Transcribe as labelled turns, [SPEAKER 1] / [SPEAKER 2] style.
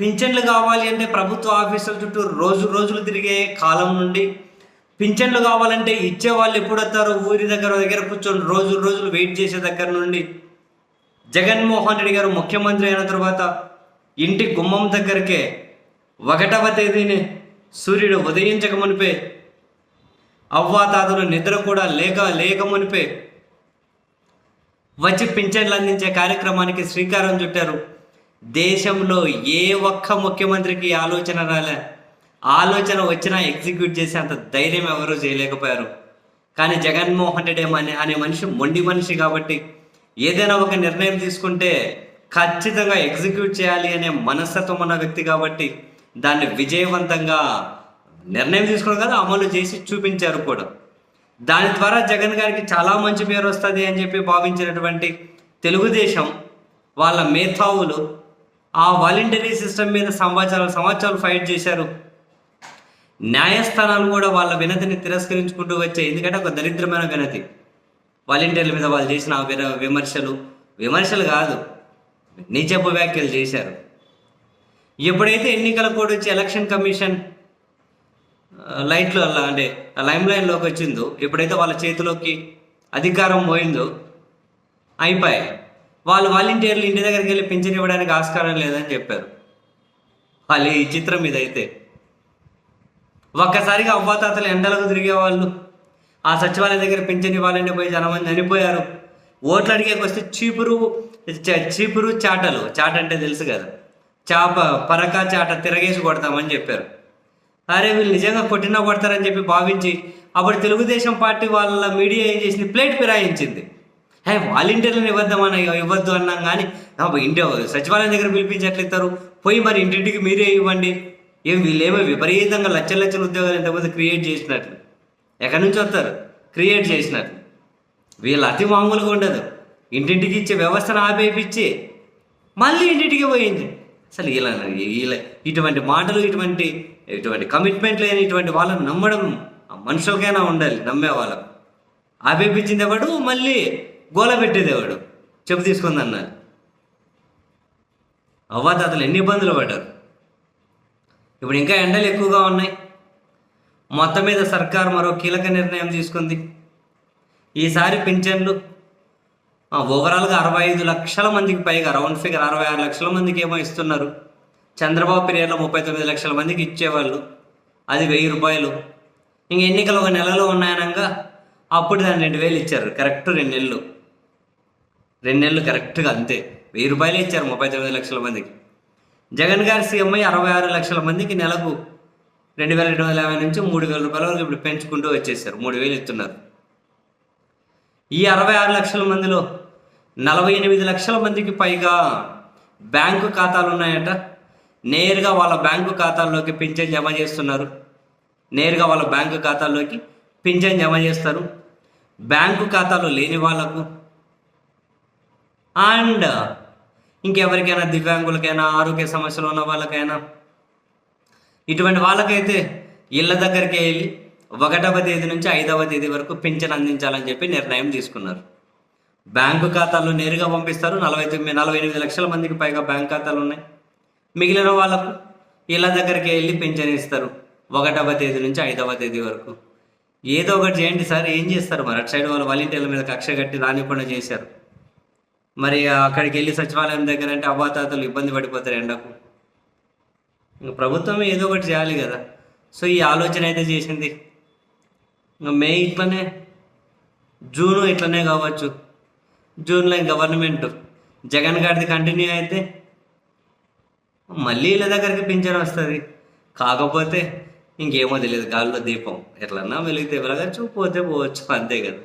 [SPEAKER 1] పింఛన్లు కావాలి అంటే ప్రభుత్వ ఆఫీసుల చుట్టూ రోజు రోజులు తిరిగే కాలం నుండి పింఛన్లు కావాలంటే ఇచ్చే వాళ్ళు ఎప్పుడు వస్తారో? ఊరి దగ్గర దగ్గర కూర్చొని రోజు రోజులు వెయిట్ చేసే దగ్గర నుండి జగన్మోహన్ రెడ్డి గారు ముఖ్యమంత్రి అయిన తర్వాత ఇంటి గుమ్మం దగ్గరకే ఒకటవ తేదీని సూర్యుడు ఉదయించక మునిపే అవ్వాతాతలు నిద్ర కూడా లేక లేక మునిపే వచ్చి పింఛన్లు అందించే కార్యక్రమానికి శ్రీకారం చుట్టారు. దేశంలో ఏ ఒక్క ముఖ్యమంత్రికి ఆలోచన రాలే. ఆలోచన వచ్చినా ఎగ్జిక్యూట్ చేసే అంత ధైర్యం ఎవరూ చేయలేకపోయారు. కానీ జగన్మోహన్ రెడ్డి అనే అనే మనిషి మొండి మనిషి కాబట్టి ఏదైనా ఒక నిర్ణయం తీసుకుంటే ఖచ్చితంగా ఎగ్జిక్యూట్ చేయాలి అనే మనస్తత్వం ఉన్న వ్యక్తి కాబట్టి దాన్ని విజయవంతంగా నిర్ణయం తీసుకోవడం కదా అమలు చేసి చూపించారు కూడా. దాని ద్వారా జగన్ గారికి చాలా మంచి పేరు వస్తుంది అని చెప్పి భావించినటువంటి తెలుగుదేశం వాళ్ళ మేధావులు ఆ వాలంటరీ సిస్టమ్ మీద సంవత్సరాలు సంవత్సరాలు ఫైట్ చేశారు. న్యాయస్థానాలు కూడా వాళ్ళ వినతిని తిరస్కరించుకుంటూ వచ్చాయి. ఎందుకంటే ఒక దరిద్రమైన వినతి. వాలంటీర్ల మీద వాళ్ళు చేసిన విర- విమర్శలు విమర్శలు కాదు నిజపు వ్యాఖ్యలు చేశారు. ఎప్పుడైతే ఎన్నికల కోడ్ వచ్చి ఎలక్షన్ కమిషన్ లైట్లో అలా అంటే లైమ్ లైన్లోకి వచ్చిందో ఎప్పుడైతే వాళ్ళ చేతిలోకి అధికారం పోయిందో అయిపోయాయి. వాళ్ళు వాలంటీర్లు ఇంటి దగ్గరికి వెళ్ళి పింఛన్ ఇవ్వడానికి ఆస్కారం లేదని చెప్పారు. వాళ్ళు ఈ చిత్రం ఇదైతే. ఒక్కసారిగా అవ్వాతాతలు ఎండలకు తిరిగే వాళ్ళు ఆ సచివాలయం దగ్గర పింఛన్ ఇవ్వాలని పోయి చాలామంది చనిపోయారు. ఓట్లు అడిగేకి వస్తే చీపురు చీపురు చాటలు. చాట అంటే తెలుసు కదా. చాప పరక చాట తిరగేసి కొడతామని చెప్పారు. అరే వీళ్ళు నిజంగా కొట్టినా కొడతారని చెప్పి భావించి అప్పుడు తెలుగుదేశం పార్టీ వాళ్ళ మీడియా ఏం చేసింది? ప్లేట్ ఫిరాయించింది. హే వాలంటీర్లను ఇవ్వద్దామని ఇవ్వద్దు అన్నాం కానీ ఇంటి సచివాలయం దగ్గర పిలిపించి ఇస్తారు పోయి మరి ఇంటింటికి మీరే ఇవ్వండి. ఏం వీళ్ళేమో విపరీతంగా లక్షల లక్షల ఉద్యోగాలు ఇంతకుముందు క్రియేట్ చేసినట్లు. ఎక్కడి నుంచి వస్తారు? క్రియేట్ చేసినట్లు. వీళ్ళు అతి మామూలుగా ఉండదు. ఇంటింటికి ఇచ్చే వ్యవస్థను ఆపేపించి మళ్ళీ ఇంటింటికి పోయింది. అసలు ఇలా ఇలా ఇటువంటి మాటలు ఇటువంటి ఇటువంటి కమిట్మెంట్ లేని ఇటువంటి వాళ్ళని నమ్మడం మనుషులకైనా ఉండాలి నమ్మే వాళ్ళకు ఆపేపించింది ఎవడు? మళ్ళీ గోల పెట్టేదేవాడు చెప్పు తీసుకుంది అన్నారు అవ్వాతాతలు ఎన్ని ఇబ్బందులు పడ్డారు? ఇప్పుడు ఇంకా ఎండలు ఎక్కువగా ఉన్నాయి. మొత్తం మీద సర్కారు మరో కీలక నిర్ణయం తీసుకుంది. ఈసారి పింఛన్లు ఓవరాల్గా అరవై ఐదు లక్షల మందికి పైగా రౌండ్ ఫిగర్ అరవై ఆరు లక్షల మందికి ఏమో ఇస్తున్నారు. చంద్రబాబు పీరియడ్లో ముప్పై తొమ్మిది లక్షల మందికి ఇచ్చేవాళ్ళు. అది వెయ్యి రూపాయలు. ఇంక ఎన్నికలు ఒక నెలలో ఉన్నాయనగా అప్పుడు దాన్ని రెండు వేలు ఇచ్చారు. కరెక్ట్ రెండు నెలలు. రెండు నెలలు కరెక్ట్గా అంతే. వెయ్యి రూపాయలు ఇచ్చారు ముప్పై తొమ్మిది లక్షల మందికి. జగన్ గారి సీఎం అరవై ఆరు లక్షల మందికి నెలకు రెండు వేల రెండు వందల యాభై నుంచి మూడు వేల రూపాయల వరకు ఇప్పుడు పెంచుకుంటూ వచ్చేసారు. మూడు వేలు ఇస్తున్నారు. ఈ అరవై ఆరు లక్షల మందిలో నలభై ఎనిమిది లక్షల మందికి పైగా బ్యాంకు ఖాతాలు ఉన్నాయట. నేరుగా వాళ్ళ బ్యాంకు ఖాతాల్లోకి పింఛన్ జమ చేస్తున్నారు. నేరుగా వాళ్ళ బ్యాంకు ఖాతాల్లోకి పింఛన్ జమ చేస్తారు. బ్యాంకు ఖాతాలు లేని వాళ్ళకు అండ్ ఇంకెవరికైనా దివ్యాంగులకైనా ఆరోగ్య సమస్యలు ఉన్న వాళ్ళకైనా ఇటువంటి వాళ్ళకైతే ఇళ్ళ దగ్గరికి వెళ్ళి ఒకటవ తేదీ నుంచి ఐదవ తేదీ వరకు పింఛన్ అందించాలని చెప్పి నిర్ణయం తీసుకున్నారు. బ్యాంకు ఖాతాలు నేరుగా పంపిస్తారు. నలభై తొమ్మిది నలభై ఎనిమిది లక్షల మందికి పైగా బ్యాంక్ ఖాతాలు ఉన్నాయి. మిగిలిన వాళ్ళకు ఇళ్ళ దగ్గరికి వెళ్ళి పింఛన్ ఇస్తారు. ఒకటవ తేదీ నుంచి ఐదవ తేదీ వరకు. ఏదో ఒకటి చేయండి సార్. ఏం చేస్తారు మరి? అటు సైడ్ వాళ్ళు వాలంటీర్ల మీద కక్ష కట్టి రానికుండా చేశారు. మరి అక్కడికి వెళ్ళి సచివాలయం దగ్గర అంటే అవ్వాతాతలు ఇబ్బంది పడిపోతారు ఎండకు. ప్రభుత్వం ఏదో ఒకటి చేయాలి కదా. సో ఈ ఆలోచన అయితే చేసింది. ఇంకా మే ఇట్లనే జూను ఇట్లనే కావచ్చు. జూన్లో గవర్నమెంట్ జగన్ గారిది కంటిన్యూ అయితే మళ్ళీ వీళ్ళ దగ్గరికి పింఛన్ వస్తుంది. కాకపోతే ఇంకేమో తెలియదు గాల్లో దీపం ఎట్లన్నా వెలిగితే వెలగచ్చు పోతే పోవచ్చు అంతే కదా.